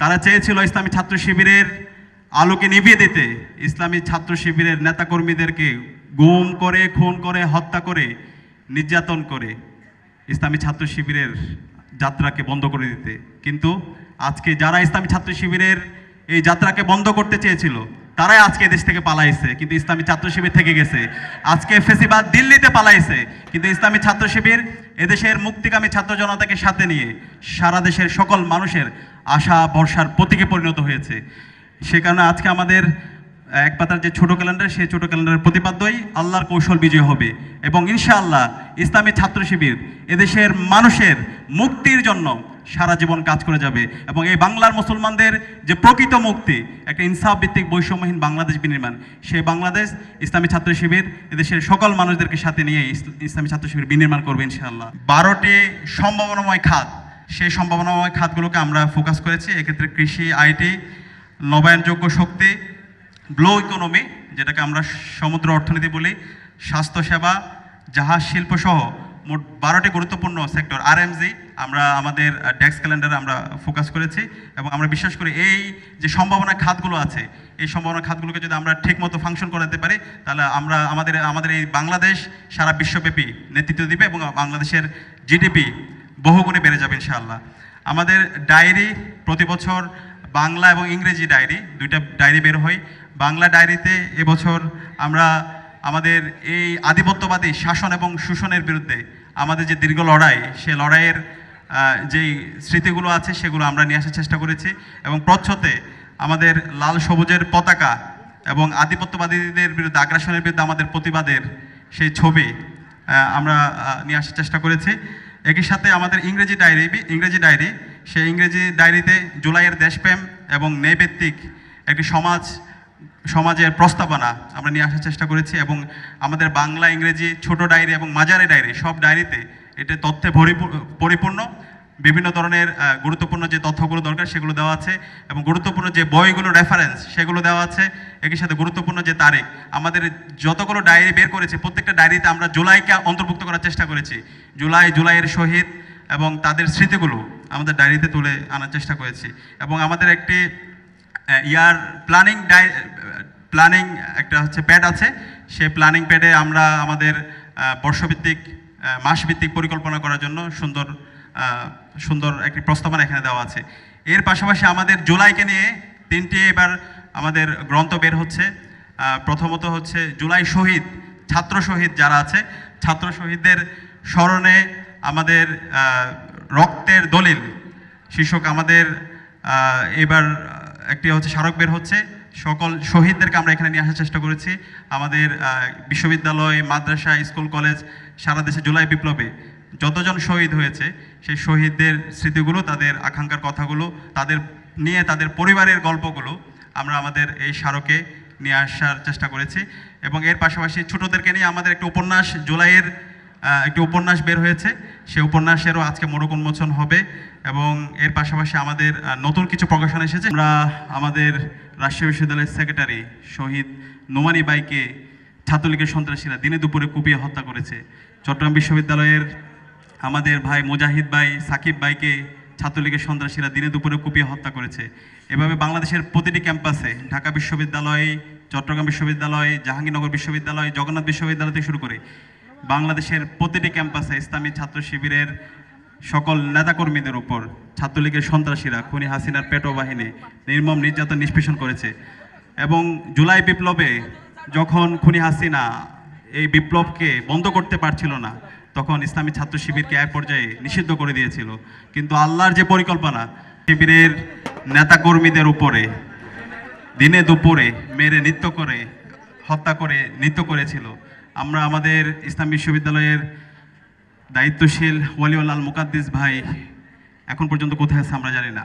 তারা চেয়েছিল ইসলামী ছাত্র শিবিরের আলোকে নিভিয়ে দিতে। ইসলামী ছাত্র শিবিরের নেতাকর্মীদেরকে গুম করে, খুন করে, হত্যা করে, নির্যাতন করে ইসলামী ছাত্র শিবিরের যাত্রাকে বন্ধ করে দিতে। কিন্তু আজকে যারা ইসলামী ছাত্র শিবিরের এই যাত্রাকে বন্ধ করতে চেয়েছিল তারাই আজকে দেশ থেকে পালাইছে, কিন্তু ইসলামী ছাত্র শিবির থেকে গেছে। আজকে ফেসিবাদ দিল্লিতে পালাইছে, কিন্তু ইসলামী ছাত্র শিবির এদেশের মুক্তিকামী ছাত্র জনতাকে সাথে নিয়ে সারা দেশের সকল মানুষের আশা, ভরসার প্রতীকে পরিণত হয়েছে। সে কারণে আজকে আমাদের এক পাতার যে ছোট ক্যালেন্ডার, সেই ছোট ক্যালেন্ডারের প্রতিপাদ্যই আল্লাহর কৌশল বিজয় হবে। এবং ইনশাআল্লাহ ইসলামী ছাত্র শিবির এদেশের মানুষের মুক্তির জন্য সারা জীবন কাজ করে যাবে। এবং এই বাংলার মুসলমানদের যে প্রকৃত মুক্তি, একটা ইনসাফ ভিত্তিক বৈষম্যহীন বাংলাদেশ বিনির্মাণ, সেই বাংলাদেশ ইসলামী ছাত্র শিবির এদেশের সকল মানুষদেরকে সাথে নিয়ে ইসলামী ছাত্র শিবির বিনির্মাণ করবে ইনশাআল্লাহ। বারোটি সম্ভাবনাময় খাত, সেই সম্ভাবনাময় খাতগুলোকে আমরা ফোকাস করেছি। এক্ষেত্রে কৃষি আইটি নবায়নযোগ্য শক্তি ব্লো ইকোনমি যেটাকে আমরা সমুদ্র অর্থনীতি বলি, স্বাস্থ্যসেবা, জাহাজ, শিল্প সহ মোট বারোটি গুরুত্বপূর্ণ সেক্টর আর আরএমজি আমরা আমাদের ডেস্ক ক্যালেন্ডারে আমরা ফোকাস করেছি এবং আমরা বিশ্বাস করি এই যে সম্ভাবনা খাতগুলো আছে, এই সম্ভাবনা খাতগুলোকে যদি আমরা ঠিকমতো ফাংশন করাতে পারি, তাহলে আমরা আমাদের আমাদের এই বাংলাদেশ সারা বিশ্বব্যাপী নেতৃত্ব দিবে এবং বাংলাদেশের জিডিপি বহুগুণে বেড়ে যাবে ইনশাআল্লাহ। আমাদের ডায়েরি প্রতি বছর বাংলা এবং ইংরেজি ডায়েরি দুইটা ডায়েরি বের হয়। বাংলা ডায়েরিতে এবছর আমরা আমাদের এই আধিপত্যবাদী শাসন এবং শোষণের বিরুদ্ধে আমাদের যে দীর্ঘ লড়াই, সে লড়াইয়ের যেই স্মৃতিগুলো আছে সেগুলো আমরা নিয়ে আসার চেষ্টা করেছি এবং প্রচ্ছতে আমাদের লাল সবুজের পতাকা এবং আধিপত্যবাদীদের বিরুদ্ধে আগ্রাসনের বিরুদ্ধে আমাদের প্রতিবাদের সেই ছবি আমরা নিয়ে আসার চেষ্টা করেছি। একই সাথে আমাদের ইংরেজি ডায়েরি ইংরেজি ডায়েরি, সেই ইংরেজি ডায়েরিতে জুলাইয়ের দেশপ্রেম এবং ন্যায়ভিত্তিক একটি সমাজ সমাজের প্রস্তাবনা আমরা নিয়ে আসার চেষ্টা করেছি এবং আমাদের বাংলা, ইংরেজি, ছোট ডায়েরি এবং মাঝারি ডায়েরি সব ডায়েরিতে এটা তথ্যে পরিপূর্ণ। বিভিন্ন ধরনের গুরুত্বপূর্ণ যে তথ্যগুলো দরকার সেগুলো দেওয়া আছে এবং গুরুত্বপূর্ণ যে বইগুলো রেফারেন্স সেগুলো দেওয়া আছে, একই সাথে গুরুত্বপূর্ণ যে তারিখ। আমাদের যতগুলো ডায়েরি বের করেছে, প্রত্যেকটা ডায়েরিতে আমরা জুলাইকে অন্তর্ভুক্ত করার চেষ্টা করেছি। জুলাই, জুলাইয়ের শহীদ এবং তাদের স্মৃতিগুলো আমাদের ডায়েরিতে তুলে আনার চেষ্টা করেছি। এবং আমাদের একটি ইয়ার প্ল্যানিং ডাই প্ল্যানিং একটা হচ্ছে প্যাড আছে। সেই প্ল্যানিং প্যাডে আমরা আমাদের বর্ষভিত্তিক মাসভিত্তিক পরিকল্পনা করার জন্য সুন্দর সুন্দর একটি প্রস্তাবনা এখানে দেওয়া আছে। এর পাশাপাশি আমাদের জুলাইকে নিয়ে তিনটি এবার আমাদের গ্রন্থ বের হচ্ছে। প্রথমত হচ্ছে জুলাই শহীদ, ছাত্র শহীদ যারা আছে, ছাত্র শহীদদের স্মরণে আমাদের রক্তের দলিল। শীর্ষক আমাদের এবার একটি হচ্ছে স্মারক বের হচ্ছে। সকল শহীদদেরকে আমরা এখানে নিয়ে আসার চেষ্টা করেছি। আমাদের বিশ্ববিদ্যালয়, মাদ্রাসা, স্কুল, কলেজ, সারা দেশে জুলাই বিপ্লবে যতজন শহীদ হয়েছে, সেই শহীদদের স্মৃতিগুলো, তাদের আকাঙ্ক্ষার কথাগুলো, তাদের নিয়ে তাদের পরিবারের গল্পগুলো আমরা আমাদের এই স্মারকে নিয়ে আসার চেষ্টা করেছি। এবং এর পাশাপাশি ছোটদেরকে নিয়ে আমাদের একটা উপন্যাস, জুলাইয়ের একটি উপন্যাস বের হয়েছে। সেই উপন্যাসেরও আজকে মোড়ক উন্মোচন হবে এবং এর পাশাপাশি আমাদের নতুন কিছু প্রকাশন এসেছে। আমরা আমাদের রাজশাহী বিশ্ববিদ্যালয়ের সেক্রেটারি শহীদ নোমানি বাইকে ছাত্রলীগের সন্ত্রাসীরা দিনে দুপুরে কুপিয়ে হত্যা করেছে। চট্টগ্রাম বিশ্ববিদ্যালয়ের আমাদের ভাই মুজাহিদ ভাই, সাকিব ভাইকে ছাত্রলীগের সন্ত্রাসীরা দিনে দুপুরে কুপিয়ে হত্যা করেছে। এভাবে বাংলাদেশের প্রতিটি ক্যাম্পাসে ঢাকা বিশ্ববিদ্যালয়, চট্টগ্রাম বিশ্ববিদ্যালয়, জাহাঙ্গীরনগর বিশ্ববিদ্যালয়, জগন্নাথ বিশ্ববিদ্যালয় থেকে শুরু করে বাংলাদেশের প্রতিটি ক্যাম্পাসে ইসলামী ছাত্র শিবিরের সকল নেতাকর্মীদের উপর ছাত্রলীগের সন্ত্রাসীরা, খুনি হাসিনার পেটো বাহিনী নির্মম নির্যাতন নিষ্পেষণ করেছে। এবং জুলাই বিপ্লবে যখন খুনি হাসিনা এই বিপ্লবকে বন্ধ করতে পারছিল না, তখন ইসলামী ছাত্র শিবিরকে এক পর্যায়ে নিষিদ্ধ করে দিয়েছিল। কিন্তু আল্লাহর যে পরিকল্পনা, শিবিরের নেতাকর্মীদের উপরে দিনে দুপুরে মেরে নৃত্য করে, হত্যা করে নৃত্য করেছিল। আমরা আমাদের ইসলাম বিশ্ববিদ্যালয়ের দায়িত্বশীল ওয়ালিউল্লাল মুকাদ্দিস ভাই এখন পর্যন্ত কোথায় আছে আমরা জানি না।